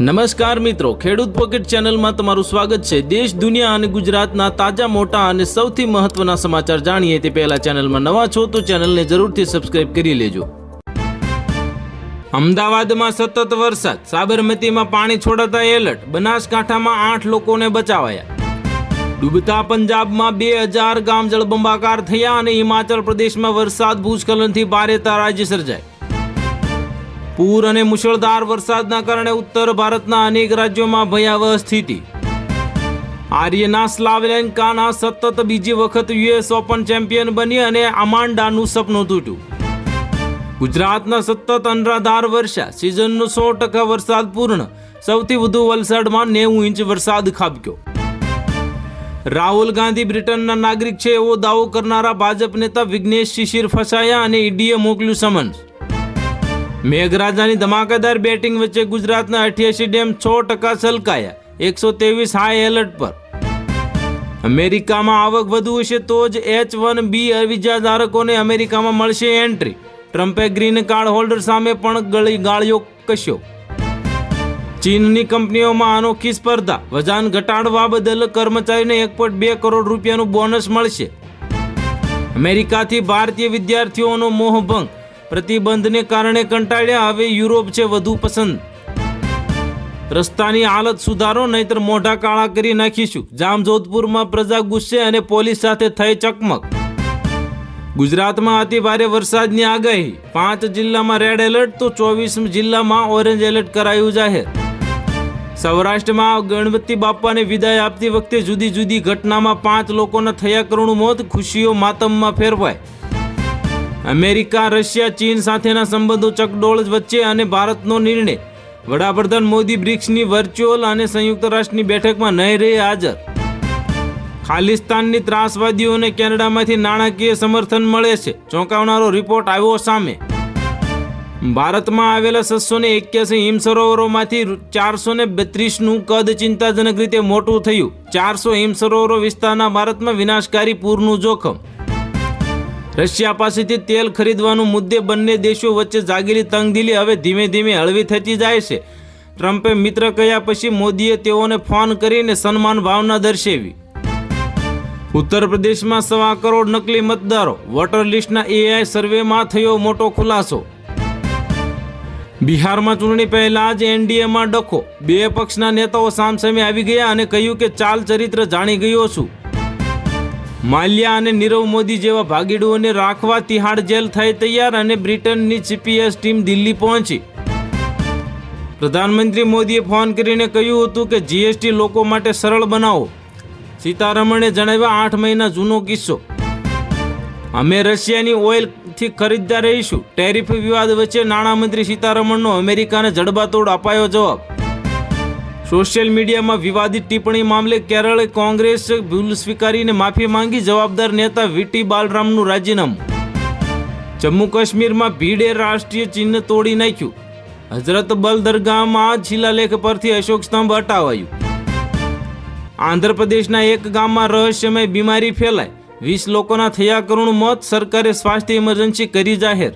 નમસ્કાર મિત્રો, ખેડૂત પોકેટ ચેનલમાં તમારું સ્વાગત છે. દેશ, દુનિયા અને ગુજરાતના તાજા, મોટા અને સૌથી મહત્વના સમાચાર જાણીએ તે પહેલા ચેનલમાં નવા છો તો ચેનલને જરૂરથી સબસ્ક્રાઇબ કરી લેજો. અમદાવાદમાં સતત વરસાદ. સાબરમતીમાં પાણી છોડાતા એલર્ટ. બનાસકાંઠામાં આઠ લોકોને બચાવાયા. ડૂબતા પંજાબમાં બે હજાર ગામ જળબંબાકાર થયા અને હિમાચલ પ્રદેશમાં વરસાદ ભૂસ્ખલનથી ભારે તારાજી સર્જાઈ. પૂર અને મુશળધાર વરસાદના કારણે ઉત્તર ભારતના અનેક રાજ્યોમાં ભયાવહ સ્થિતિ. આર્યના સ્લાવેલેન્કાના સતત બીજી વખત યુએસ ઓપન ચેમ્પિયન બની અને અમાન્ડાનું સપનું તૂટ્યું. ગુજરાતના સતત અનરાધાર વર્ષા, સિઝનનો સો ટકા વરસાદ પૂર્ણ, સૌથી વધુ વલસાડમાં નેવું ઇંચ વરસાદ ખાબક્યો. રાહુલ ગાંધી બ્રિટનના નાગરિક છે એવો દાવો કરનારા ભાજપ નેતા વિઘ્નેશ શિશિર ફસાયા અને ઈડીએ મોકલ્યું સમન્સ. મેઘરાજાની ધમાકેદાર બેટિંગ વચ્ચે ગુજરાતના અઠ્યાસી ડેમ છ ટકા છલકાયા. એકસો ત્રેવીસ હાઈ એલર્ટ પર. અમેરિકામાં આવક વધુ હશે તો જ એચ વન બી વિઝા ધારકોને અમેરિકામાં મળશે એન્ટ્રી. ટ્રમ્પે ગ્રીન કાર્ડ હોલ્ડર સામે પણ ગળી ગાળ્યો કશ્યો ચીનની કંપનીઓમાં અનોખી સ્પર્ધા. વજન ઘટાડવા બદલ કર્મચારીને એક પોઈન્ટ બે કરોડ રૂપિયાનું બોનસ મળશે. અમેરિકાથી ભારતીય વિદ્યાર્થીઓનો મોહભંગ પ્રતિબંધને કારણે કંટાળ્યા હવે યુરોપ છે વધુ પસંદ. રસ્તાની હાલત સુધારો, નહીતર મોઢા કાળા કરી નાખીશું. જામજોધપુરમાં પ્રજા ગુસ્સે અને પોલીસ સાથે થઈ ચકમક. ગુજરાતમાં અતિ ભારે વરસાદની આગાહી. પાંચ જિલ્લામાં રેડ એલર્ટ, તો ચોવીસ જિલ્લામાં ઓરેન્જ એલર્ટ કરાયું જાહેર. સૌરાષ્ટ્રમાં ગણપતિ બાપાને વિદાય આપતી વખતે જુદી જુદી ઘટનામાં પાંચ લોકોના થયા કરુણ મોત, ખુશીઓ માતમમાં ફેરવાય. અમેરિકા, રશિયા, ચીન સાથેના સંબંધો ચકડોળ વચ્ચે અને ભારતનો નિર્ણય. વડાપ્રધાન મોદી બ્રિક્સની વર્ચ્યુઅલ અને સંયુક્ત રાષ્ટ્રની બેઠકમાં નહીં રહે હાજર. ખાલિસ્તાનની ત્રાસવાદીઓને કેનેડામાંથી નાણાકીય સમર્થન મળે છે, ચોંકાવનારો રિપોર્ટ આવ્યો સામે. ભારતમાં આવેલા છસો ને એક્યાસી હિમ સરોવરોમાંથી ચારસો ને બત્રીસનું કદ ચિંતાજનક રીતે મોટું થયું. ચારસો હિમ સરોવરો વિસ્તારના ભારતમાં વિનાશકારી પૂરનું જોખમ. રશિયા પાસેથી તેલ ખરીદવાનું મુદ્દે બંને દેશો વચ્ચે જાગેલી તંગદિલી હવે ધીમે ધીમે હળવી થતી જાય છે. ટ્રમ્પે મિત્ર કહ્યા પછી મોદીએ તેઓને ફોન કરીને સન્માન ભાવના દર્શાવી. ઉત્તર પ્રદેશમાં સવા કરોડ નકલી મતદારો, વોટર લિસ્ટના એઆઈ સર્વેમાં થયો મોટો ખુલાસો. બિહારમાં ચૂંટણી પહેલા જ એનડીએમાં ડખો. બે પક્ષના નેતાઓ સામસામે આવી ગયા અને કહ્યું કે ચાલ ચરિત્ર જાણી ગયો છું. માલ્યા અને નીરવ મોદી જેવા ભાગીડુઓને રાખવા તિહાડ જેલ થઈ તૈયાર અને બ્રિટનની જીપીએસ ટીમ દિલ્હી પહોંચી. પ્રધાનમંત્રી મોદીએ ફોન કરીને કહ્યું હતું કે જીએસટી લોકો માટે સરળ બનાવો. સીતારમણે જણાવ્યા, આઠ મહિના જૂનો કિસ્સો. અમે રશિયાની ઓઇલથી ખરીદતા રહીશું. ટેરિફ વિવાદ વચ્ચે નાણામંત્રી સીતારમણનો અમેરિકાને જડબાતોડ અપાયો જવાબ. સોશિયલ મીડિયામાં વિવાદિત ટિપ્પણી મામલે કેરળે કોંગ્રેસ ભૂલ સ્વીકારીને માફી માંગી જવાબદાર નેતા વીટી બાલરામનું રાજીનામું. જમ્મુ કાશ્મીરમાં ભીડે રાષ્ટ્રીય ચિહ્ન તોડી નાખ્યું. હજરત બલ દરગાહમાં શિલાલેખ પરથી અશોક સ્તંભ હટાવાયું આંધ્રપ્રદેશના એક ગામમાં રહસ્યમય બીમારી ફેલાય. વીસ લોકોના થયા કરુણ મોત, સરકારે સ્વાસ્થ્ય ઇમરજન્સી કરી જાહેર.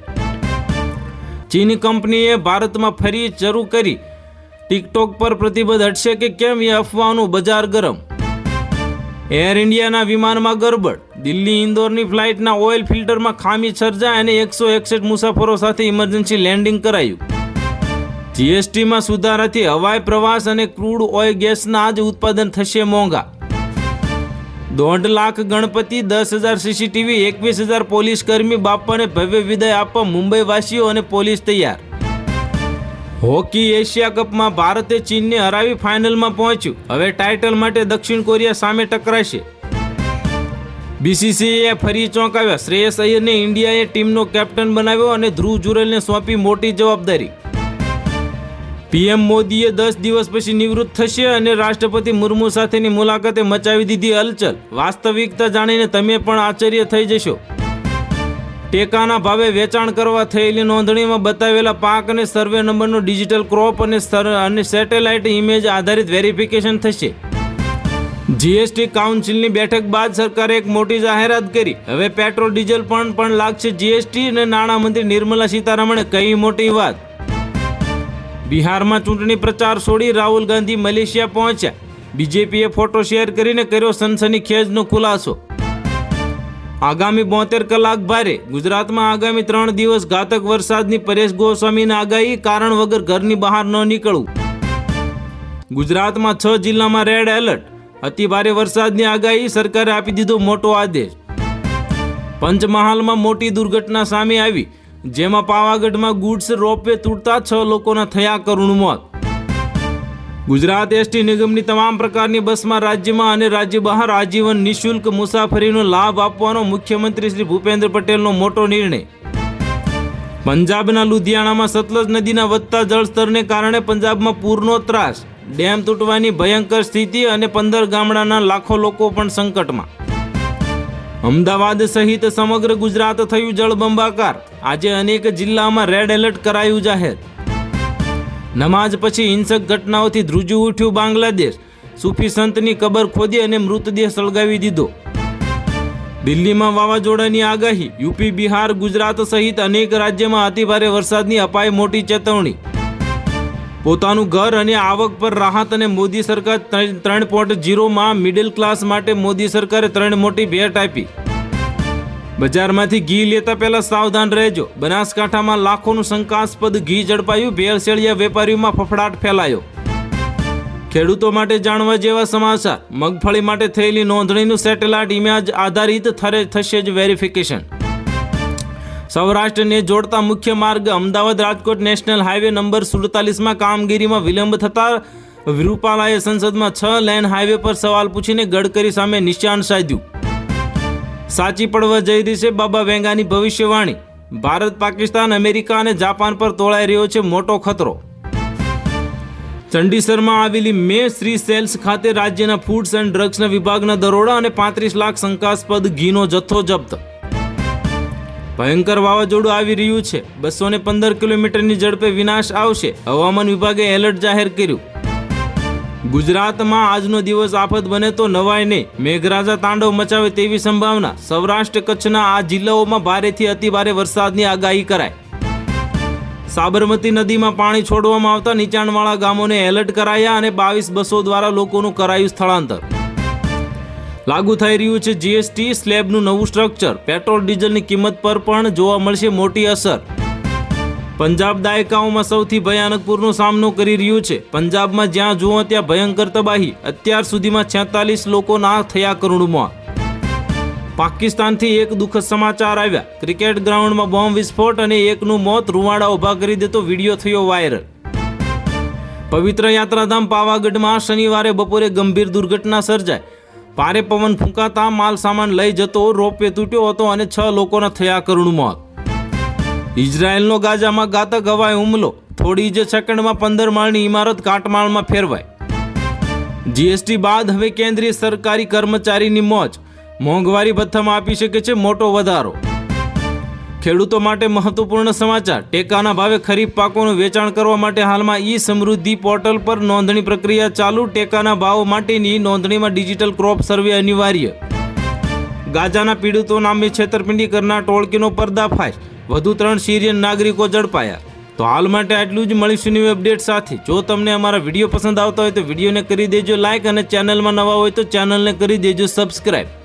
ચીની કંપનીએ ભારતમાં ફરી શરૂ કરી ટિકટોક પર પ્રતિબંધ હટશે કે કેમ એ અફવાનું બજાર ગરમ? એર ઇન્ડિયાના વિમાનમાં ગરબડ. દિલ્હી, ઇન્દોરની ફ્લાઇટના ઓઇલ ફિલ્ટરમાં ખામી સર્જાય અને એકસો એકસઠ મુસાફરો સાથે ઇમરજન્સી લેન્ડિંગ કરાયું. જીએસટીમાં સુધારાથી હવાઈ પ્રવાસ અને ક્રૂડ ઓઇલ ગેસના જ ઉત્પાદન થશે મોંઘા. દોઢ લાખ ગણપતિ, દસ હજાર સીસીટીવી, એકવીસ હજાર પોલીસ કર્મી બાપાને ભવ્ય વિદાય આપવા મુંબઈવાસીઓ અને પોલીસ તૈયાર. હોકી એશિયા કપમાં ભારતે ચીનને હરાવી ફાઇનલમાં પહોંચ્યું. હવે ટાઇટલ માટે દક્ષિણ કોરિયા સામે ટકરાશે. બીસીસીએ ફરી ચોંકાવ્યા. શ્રેયસ અય્યરને ઇન્ડિયાએ ટીમનો કેપ્ટન બનાવ્યો અને ધ્રુવ જુરેલને સોંપી મોટી જવાબદારી. પીએમ મોદીએ દસ દિવસ પછી નિવૃત્ત થશે અને રાષ્ટ્રપતિ મુર્મુ સાથેની મુલાકાતે મચાવી દીધી હલચલ. વાસ્તવિકતા જાણીને તમે પણ આશ્ચર્ય થઈ જશો. ટેકાના ભાવે વેચાણ કરવા થયેલી નોંધણીમાં બતાવેલા પાક અને સર્વે નંબરનો ડિજિટલ ક્રોપ અને અને સેટેલાઇટ ઇમેજ આધારિત વેરિફિકેશન થશે. જીએસટી કાઉન્સિલની બેઠક બાદ સરકારે એક મોટી જાહેરાત કરી. હવે પેટ્રોલ, ડીઝલ પણ પણ લાગશે જીએસટી અને નાણામંત્રી નિર્મલા સીતારમણે કહી મોટી વાત. બિહારમાં ચૂંટણી પ્રચાર છોડી રાહુલ ગાંધી મલેશિયા પહોંચ્યા. બીજેપીએ ફોટો શેર કરીને કર્યો સનસનીખેજનો ખુલાસો. આગામી બોતેર કલાક ભારે. ગુજરાતમાં આગામી ત્રણ દિવસ ઘાતક વરસાદની પરેશ ગોસ્વામીની આગાહી, કારણ વગર ઘરની બહાર ન નીકળવું. ગુજરાતમાં છ જિલ્લામાં રેડ એલર્ટ. અતિ ભારે વરસાદની આગાહી સરકારે આપી દીધો મોટો આદેશ. પંચમહાલમાં મોટી દુર્ઘટના સામે આવી, જેમાં પાવાગઢમાં ગુડ્સ રોપવે તૂટતા છ લોકોના થયા કરુણ મોત. ગુજરાત એસટી નિગમની તમામ પ્રકારની બસમાં રાજ્યમાં અને રાજ્ય બહાર આજીવન નિઃશુલ્ક મુસાફરીનો લાભ આપવાનો મુખ્યમંત્રી શ્રી ભૂપેન્દ્ર પટેલનો મોટો નિર્ણય. પંજાબના લુધિયાણામાં સતલજ નદીના વધતા જળસ્તરને કારણે પંજાબમાં પૂરનો ત્રાસ, ડેમ તૂટવાની ભયંકર સ્થિતિ અને પંદર ગામડાના લાખો લોકો પણ સંકટમાં. અમદાવાદ સહિત સમગ્ર ગુજરાત થયું જળબંબાકાર. આજે અનેક જિલ્લામાં રેડ એલર્ટ કરાયું જાહેર. નમાઝ પછી હિંસક ઘટનાઓથી ધ્રુજું ઉઠ્યું બાંગ્લાદેશ. સૂફી સંતની કબર ખોદી અને મૃતદેહ સળગાવી દીધો. દિલ્હીમાં વાવાઝોડાની આગાહી. યુપી, બિહાર, ગુજરાત સહિત અનેક રાજ્યમાં અતિભારે વરસાદની અપાય મોટી ચેતવણી. પોતાનું ઘર અને આવક પર રાહત અને મોદી સરકાર ત્રણ પોઈન્ટ જીરોમાં મિડલ ક્લાસ માટે મોદી સરકારે ત્રણ મોટી ભેટ આપી. બજારમાંથી ઘી લેતા પહેલા સાવધાન રહેજો. બનાસકાંઠામાં લાખોનું શંકાસ્પદ ઘી ઝડપાયું, ભેળસેળિયા વેપારીઓમાં ફફડાટ ફેલાયો. ખેડૂતો માટે જાણવા જેવા સમાચાર, મગફળી માટે થયેલી નોંધણીનું સેટેલાઇટ ઇમેજ આધારિત થરે થશે જ વેરિફિકેશન. સૌરાષ્ટ્રને જોડતા મુખ્ય માર્ગ Ahmedabad Rajkot national highway number સુડતાલીસમાં કામગીરીમાં વિલંબ થતા રૂપાલાએ સંસદમાં છ લેન હાઈવે પર સવાલ પૂછીને ગડકરી સામે નિશાન સાધ્યું. સાચી પડવા જઈ રહી છે બાબા વેંગાની ભવિષ્યવાણી. ભારત, પાકિસ્તાન, અમેરિકા અને જાપાન પર તોળાઈ રહ્યો છે મોટો ખતરો. ચંડીસરમાં આવેલી મે શ્રી સેલ્સ ખાતે રાજ્યના ફૂડ્સ એન્ડ ડ્રગ્સના વિભાગના દરોડા અને પાંત્રીસ લાખ શંકાસ્પદ ઘીનો જથ્થો જપ્ત. ભયંકર વાવાઝોડું આવી રહ્યું છે. બસો ને પંદર કિલોમીટરની ઝડપે વિનાશ આવશે. હવામાન વિભાગે એલર્ટ જાહેર કર્યું. ગુજરાતમાં આજનો દિવસ આફત બને તો નવાય નહીં મેઘરાજા તાંડવ મચાવે તેવી સંભાવના. સૌરાષ્ટ્ર કચ્છના આ જિલ્લાઓમાં ભારેથી અતિભારે વરસાદની આગાહી કરાય સાબરમતી નદીમાં પાણી છોડવામાં આવતા નીચાણવાળા ગામોને એલર્ટ કરાયા અને બાવીસ બસો દ્વારા લોકોનું કરાયું સ્થળાંતર. લાગુ થઈ રહ્યું છે જીએસટી સ્લેબનું નવું સ્ટ્રક્ચર. પેટ્રોલ ડીઝલની કિંમત પર પણ જોવા મળશે મોટી અસર. પંજાબ દાયકાઓમાં સૌથી ભયાનક પૂરનો સામનો કરી રહ્યું છે. પંજાબમાં જ્યાં જુઓ ત્યાં ભયંકર તબાહી. અત્યાર સુધીમાં છેતાલીસ લોકોના થયા કરુણમાં. પાકિસ્તાનથી એક દુઃખદ સમાચાર આવ્યા. ક્રિકેટ ગ્રાઉન્ડમાં બોમ્બ વિસ્ફોટ અને એકનું મોત રૂવાડા ઊભા કરી દેતો વીડિયો થયો વાયરલ. પવિત્ર યાત્રાધામ પાવાગઢમાં શનિવારે બપોરે ગંભીર દુર્ઘટના સર્જાઈ. ભારે પવન ફૂંકાતા માલ સામાન લઈ જતો રોપવે તૂટ્યો હતો અને છ લોકોના થયા કરુણ મોત ઇઝરાયેલનો ગાજામાં ઘાતક હવાઈ હુમલો. થોડી જ સેકન્ડમાં પંદર માળની ઇમારત કાટમાળમાં ફેરવાઈ. જીએસટી બાદ હવે કેન્દ્રીય સરકારી કર્મચારીની મોજ. મોંઘવારી ભથ્થામાં આપી શકે છે મોટો વધારો. ખેડૂતો માટે મહત્વપૂર્ણ સમાચાર. ટેકાના ભાવે ખરીફ પાકોનું વેચાણ કરવા માટે હાલમાં ઈ સમૃદ્ધિ પોર્ટલ પર નોંધણી પ્રક્રિયા ચાલુ. ટેકાના ભાવ માટેની નોંધણીમાં ડિજિટલ ક્રોપ સર્વે અનિવાર્ય. ગાજાના પીડિતો નામે છેતરપિંડી કરનાર ટોળકીનો પર્દાફાશ. વધુ ત્રણ સિરિયન નાગરિકો ઝડપાયા. તો હાલ માટે આટલું જ. મળીશું ન્યૂ અપડેટ સાથે. જો તમને અમારા વીડિયો પસંદ આવતા હોય તો વિડીયોને કરી દેજો લાઇક અને ચેનલમાં નવા હોય તો ચેનલને કરી દેજો સબસ્ક્રાઈબ